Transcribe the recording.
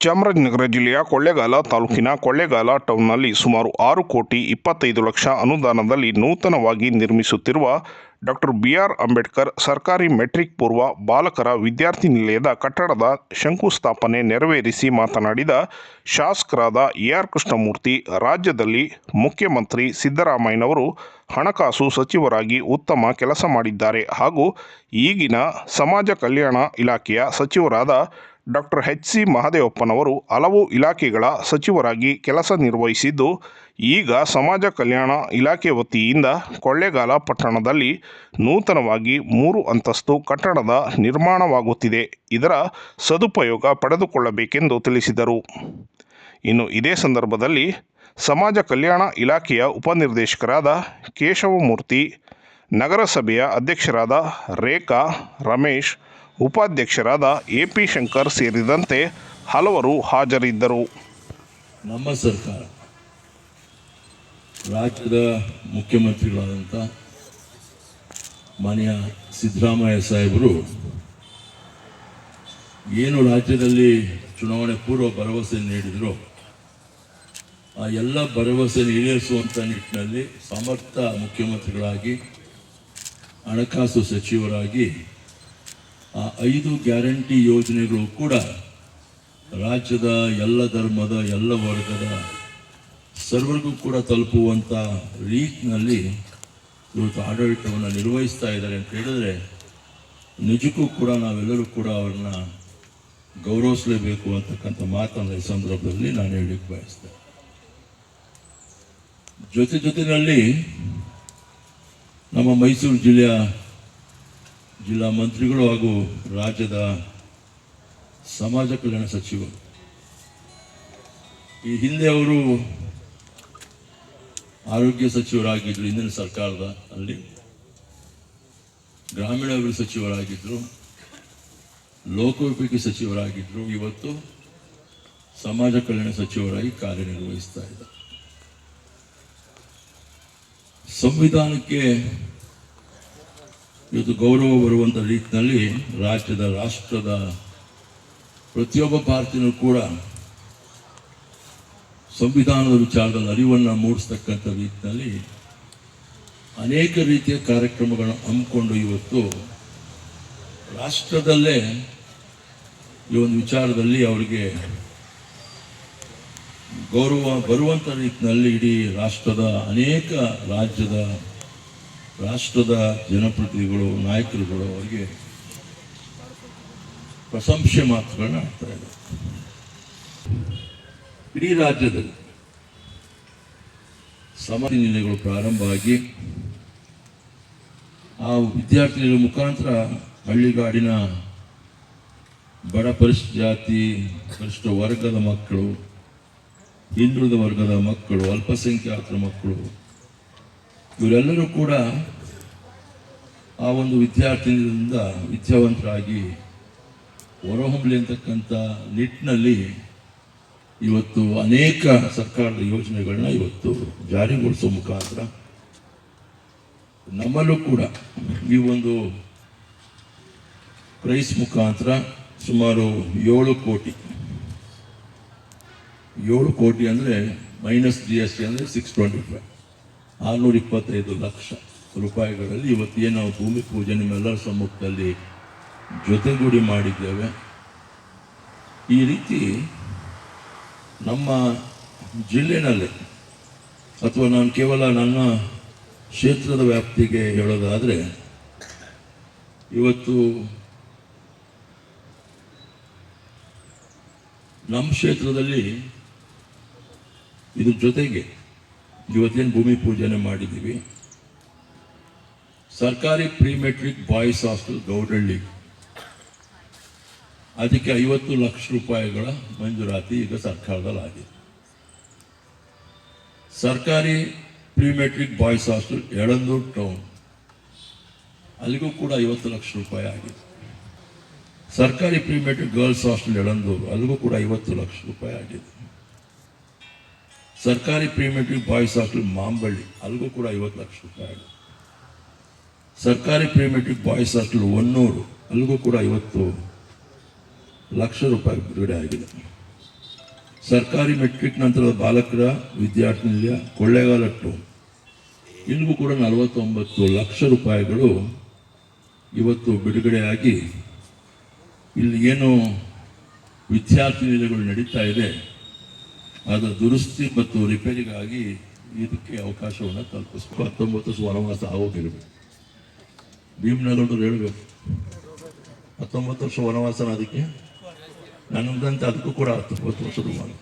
ಚಾಮರಾಜನಗರ ಜಿಲ್ಲೆಯ ಕೊಳ್ಳೇಗಾಲ ತಾಲೂಕಿನ ಕೊಳ್ಳೇಗಾಲ ಟೌನ್ನಲ್ಲಿ ಸುಮಾರು ಆರು ಕೋಟಿ ಇಪ್ಪತ್ತೈದು ಲಕ್ಷ ಅನುದಾನದಲ್ಲಿ ನೂತನವಾಗಿ ನಿರ್ಮಿಸುತ್ತಿರುವ ಡಾಕ್ಟರ್ ಬಿ ಆರ್ ಅಂಬೇಡ್ಕರ್ ಸರ್ಕಾರಿ ಮೆಟ್ರಿಕ್ ಪೂರ್ವ ಬಾಲಕರ ವಿದ್ಯಾರ್ಥಿ ನಿಲಯದ ಕಟ್ಟಡದ ಶಂಕುಸ್ಥಾಪನೆ ನೆರವೇರಿಸಿ ಮಾತನಾಡಿದ ಶಾಸಕರಾದ ಎ ಆರ್ ಕೃಷ್ಣಮೂರ್ತಿ, ರಾಜ್ಯದಲ್ಲಿ ಮುಖ್ಯಮಂತ್ರಿ ಸಿದ್ದರಾಮಯ್ಯನವರು ಹಣಕಾಸು ಸಚಿವರಾಗಿ ಉತ್ತಮ ಕೆಲಸ ಮಾಡಿದ್ದಾರೆ ಹಾಗೂ ಈಗಿನ ಸಮಾಜ ಕಲ್ಯಾಣ ಇಲಾಖೆಯ ಸಚಿವರಾದ ಡಾಕ್ಟರ್ ಎಚ್ ಸಿ ಮಹದೇವಪ್ಪನವರು ಹಲವು ಇಲಾಖೆಗಳ ಸಚಿವರಾಗಿ ಕೆಲಸ ನಿರ್ವಹಿಸಿದ್ದು, ಈಗ ಸಮಾಜ ಕಲ್ಯಾಣ ಇಲಾಖೆ ವತಿಯಿಂದ ಕೊಳ್ಳೇಗಾಲ ಪಟ್ಟಣದಲ್ಲಿ ನೂತನವಾಗಿ ಮೂರು ಅಂತಸ್ತು ಕಟ್ಟಡದ ನಿರ್ಮಾಣವಾಗುತ್ತಿದೆ. ಇದರ ಸದುಪಯೋಗ ಪಡೆದುಕೊಳ್ಳಬೇಕೆಂದು ತಿಳಿಸಿದರು. ಇನ್ನು ಇದೇ ಸಂದರ್ಭದಲ್ಲಿ ಸಮಾಜ ಕಲ್ಯಾಣ ಇಲಾಖೆಯ ಉಪನಿರ್ದೇಶಕರಾದ ಕೇಶವಮೂರ್ತಿ, ನಗರಸಭೆಯ ಅಧ್ಯಕ್ಷರಾದ ರೇಖಾ, ರಮೇಶ್ ಉಪಾಧ್ಯಕ್ಷರಾದ ಎ ಪಿ ಶಂಕರ್ ಸೇರಿದಂತೆ ಹಲವರು ಹಾಜರಿದ್ದರು. ನಮ್ಮ ಸರ್ಕಾರ ರಾಜ್ಯದ ಮುಖ್ಯಮಂತ್ರಿಗಳಾದಂಥ ಮಾನ್ಯ ಸಿದ್ದರಾಮಯ್ಯ ಸಾಹೇಬರು ಏನು ರಾಜ್ಯದಲ್ಲಿ ಚುನಾವಣೆ ಪೂರ್ವ ಭರವಸೆ ನೀಡಿದ್ರು ಆ ಎಲ್ಲ ಭರವಸೆ ಈಡೇರಿಸುವಂಥ ನಿಟ್ಟಿನಲ್ಲಿ ಸಮರ್ಥ ಮುಖ್ಯಮಂತ್ರಿಗಳಾಗಿ, ಹಣಕಾಸು ಸಚಿವರಾಗಿ ಆ ಐದು ಗ್ಯಾರಂಟಿ ಯೋಜನೆಗಳು ಕೂಡ ರಾಜ್ಯದ ಎಲ್ಲ ಧರ್ಮದ, ಎಲ್ಲ ವರ್ಗದ ಸರ್ವರಿಗೂ ಕೂಡ ತಲುಪುವಂಥ ರೀತಿನಲ್ಲಿ ಇವತ್ತು ಆಡಳಿತವನ್ನು ನಿರ್ವಹಿಸ್ತಾ ಇದ್ದಾರೆ ಅಂತ ಹೇಳಿದ್ರೆ ನಿಜಕ್ಕೂ ಕೂಡ ನಾವೆಲ್ಲರೂ ಕೂಡ ಅವ್ರನ್ನ ಗೌರವಿಸಲೇಬೇಕು ಅಂತಕ್ಕಂಥ ಮಾತನ್ನು ಈ ಸಂದರ್ಭದಲ್ಲಿ ನಾನು ಹೇಳಲಿಕ್ಕೆ ಬಯಸ್ತೇನೆ. ಜೊತೆ ಜೊತೆಯಲ್ಲಿ ನಮ್ಮ ಮೈಸೂರು ಜಿಲ್ಲೆಯ ಜಿಲ್ಲಾ ಮಂತ್ರಿಗಳು ಹಾಗೂ ರಾಜ್ಯದ ಸಮಾಜ ಕಲ್ಯಾಣ ಸಚಿವರು ಈ ಹಿಂದೆ ಅವರು ಆರೋಗ್ಯ ಸಚಿವರಾಗಿದ್ದರು, ಹಿಂದಿನ ಸರ್ಕಾರದ ಅಲ್ಲಿ. ಗ್ರಾಮೀಣಾಭಿವೃದ್ಧಿ ಸಚಿವರಾಗಿದ್ದರು, ಲೋಕೋಪಯೋಗಿ ಸಚಿವರಾಗಿದ್ದರು, ಇವತ್ತು ಸಮಾಜ ಕಲ್ಯಾಣ ಸಚಿವರಾಗಿ ಕಾರ್ಯನಿರ್ವಹಿಸ್ತಾ ಇದ್ದಾರೆ. ಸಂವಿಧಾನಕ್ಕೆ ಇವತ್ತು ಗೌರವ ಬರುವಂಥ ರೀತಿಯಲ್ಲಿ ರಾಜ್ಯದ ರಾಷ್ಟ್ರದ ಪ್ರತಿಯೊಬ್ಬ ಭಾರತೀಯನೂ ಕೂಡ ಸಂವಿಧಾನದ ವಿಚಾರದಲ್ಲಿ ಅರಿವನ್ನು ಮೂಡಿಸ್ತಕ್ಕಂಥ ರೀತಿಯಲ್ಲಿ ಅನೇಕ ರೀತಿಯ ಕಾರ್ಯಕ್ರಮಗಳನ್ನು ಹಮ್ಮಿಕೊಂಡು ಇವತ್ತು ರಾಷ್ಟ್ರದಲ್ಲೇ ಈ ಒಂದು ವಿಚಾರದಲ್ಲಿ ಅವರಿಗೆ ಗೌರವ ಬರುವಂಥ ರೀತಿಯಲ್ಲಿ ಇಡೀ ರಾಷ್ಟ್ರದ ಅನೇಕ ರಾಜ್ಯದ ರಾಷ್ಟ್ರದ ಜನಪ್ರತಿನಿಧಿಗಳು, ನಾಯಕರುಗಳು ಅವರಿಗೆ ಪ್ರಶಂಸೆ ಮಾತುಗಳನ್ನ ಆಡ್ತಾ ಇದ್ದಾರೆ. ಇಡೀ ರಾಜ್ಯದಲ್ಲಿ ಸಮಾಧಿ ನಿಲಯಗಳು ಪ್ರಾರಂಭ ಆಗಿ ಆ ವಿದ್ಯಾರ್ಥಿಗಳ ಮುಖಾಂತರ ಹಳ್ಳಿಗಾಡಿನ ಬಡ ಪರಿಶಿಷ್ಟ ಜಾತಿ ಪರಿಶಿಷ್ಟ ವರ್ಗದ ಮಕ್ಕಳು, ಹಿಂದುಳಿದ ವರ್ಗದ ಮಕ್ಕಳು, ಅಲ್ಪಸಂಖ್ಯಾತರ ಮಕ್ಕಳು ಇವರೆಲ್ಲರೂ ಕೂಡ ಆ ಒಂದು ವಿದ್ಯಾರ್ಥಿನಿಯಿಂದ ವಿದ್ಯಾವಂತರಾಗಿ ಹೊರಹೊಮ್ಮಲಿ ಅಂತಕ್ಕಂಥ ನಿಟ್ಟಿನಲ್ಲಿ ಇವತ್ತು ಅನೇಕ ಸರ್ಕಾರದ ಯೋಜನೆಗಳನ್ನ ಇವತ್ತು ಜಾರಿಗೊಳಿಸೋ ಮುಖಾಂತರ ನಮ್ಮಲ್ಲೂ ಕೂಡ ಈ ಒಂದು ಪ್ರೈಸ್ ಮುಖಾಂತರ ಸುಮಾರು ಏಳು ಕೋಟಿ ಏಳು ಕೋಟಿ ಅಂದರೆ ಮೈನಸ್ ಜಿ ಎಸ್ ಟಿ ಅಂದರೆ ಸಿಕ್ಸ್ ಟ್ವೆಂಟಿ ಫೈವ್ ಆರುನೂರ ಇಪ್ಪತ್ತೈದು ಲಕ್ಷ ರೂಪಾಯಿಗಳಲ್ಲಿ ಇವತ್ತು ಏನು ನಾವು ಭೂಮಿ ಪೂಜೆ ನಿಮ್ಮೆಲ್ಲರ ಸಮ್ಮುಖದಲ್ಲಿ ಜೊತೆಗೂಡಿ ಮಾಡಿದ್ದೇವೆ. ಈ ರೀತಿ ನಮ್ಮ ಜಿಲ್ಲೆನಲ್ಲಿ ಅಥವಾ ನಾನು ಕೇವಲ ನನ್ನ ಕ್ಷೇತ್ರದ ವ್ಯಾಪ್ತಿಗೆ ಹೇಳೋದಾದರೆ, ಇವತ್ತು ನಮ್ಮ ಕ್ಷೇತ್ರದಲ್ಲಿ ಇದ್ರ ಜೊತೆಗೆ ಇವತ್ತೇನು ಭೂಮಿ ಪೂಜೆನೆ ಮಾಡಿದ್ದೀವಿ. ಸರ್ಕಾರಿ pre matric boys hostel Gowdahalli. ಅದಕ್ಕೆ ಐವತ್ತು ಲಕ್ಷ ರೂಪಾಯಿಗಳ ಮಂಜೂರಾತಿ ಈಗ ಸರ್ಕಾರದಲ್ಲಿ ಆಗಿದೆ. ಸರ್ಕಾರಿ pre metric boys hostel Yelandur town. ಅಲ್ಲಿಗೂ ಕೂಡ ಐವತ್ತು ಲಕ್ಷ ರೂಪಾಯಿ ಆಗಿದೆ. ಸರ್ಕಾರಿ pre matric girls hostel Yelandur, ಅಲ್ಲಿಗೂ ಕೂಡ ಐವತ್ತು ಲಕ್ಷ ರೂಪಾಯಿ ಆಗಿದೆ. ಸರ್ಕಾರಿ pre matric boys hostel Mamballi. ಅಲ್ಲಿಗೂ ಕೂಡ ಐವತ್ತು ಲಕ್ಷ ರೂಪಾಯಿ ಸರ್ಕಾರಿ pre matric boys hostel Onnur. ಅಲ್ಲಿಗೂ ಕೂಡ ಇವತ್ತು ಲಕ್ಷ ರೂಪಾಯಿ ಬಿಡುಗಡೆ ಆಗಿದೆ. ಸರ್ಕಾರಿ ಮೆಟ್ರಿಕ್ ನಂತರದ ಬಾಲಕರ ವಿದ್ಯಾರ್ಥಿ ನಿಲಯ ಕೊಳ್ಳೇಗಾಲ ಟು. ಇಲ್ಲಿಗೂ ಕೂಡ ನಲವತ್ತೊಂಬತ್ತು ಲಕ್ಷ ರೂಪಾಯಿಗಳು ಇವತ್ತು ಬಿಡುಗಡೆಯಾಗಿ ಇಲ್ಲಿ ಏನು ವಿದ್ಯಾರ್ಥಿ ನಿಲಯಗಳು ನಡೀತಾ ಇದೆ. ಅದರ ದುರಸ್ತಿ ಮತ್ತು ರಿಪೇರಿಗಾಗಿ ಇದಕ್ಕೆ ಅವಕಾಶವನ್ನು ಕಲ್ಪಿಸ್ಬೇಕು ಹತ್ತೊಂಬತ್ತು ವನವಾಸ ಆಗೋಗಿರ್ಬೇಕು ಭೀಮನಗೌಡರು ಹೇಳಬೇಕು, ಹತ್ತೊಂಬತ್ತು ವರ್ಷ ವನವಾಸನ ಅದಕ್ಕೆ ನನ್ನದಂತೆ ಅದಕ್ಕೂ ಕೂಡ ಹತ್ತೊಂಬತ್ತು ವರ್ಷ ವನವಾಸ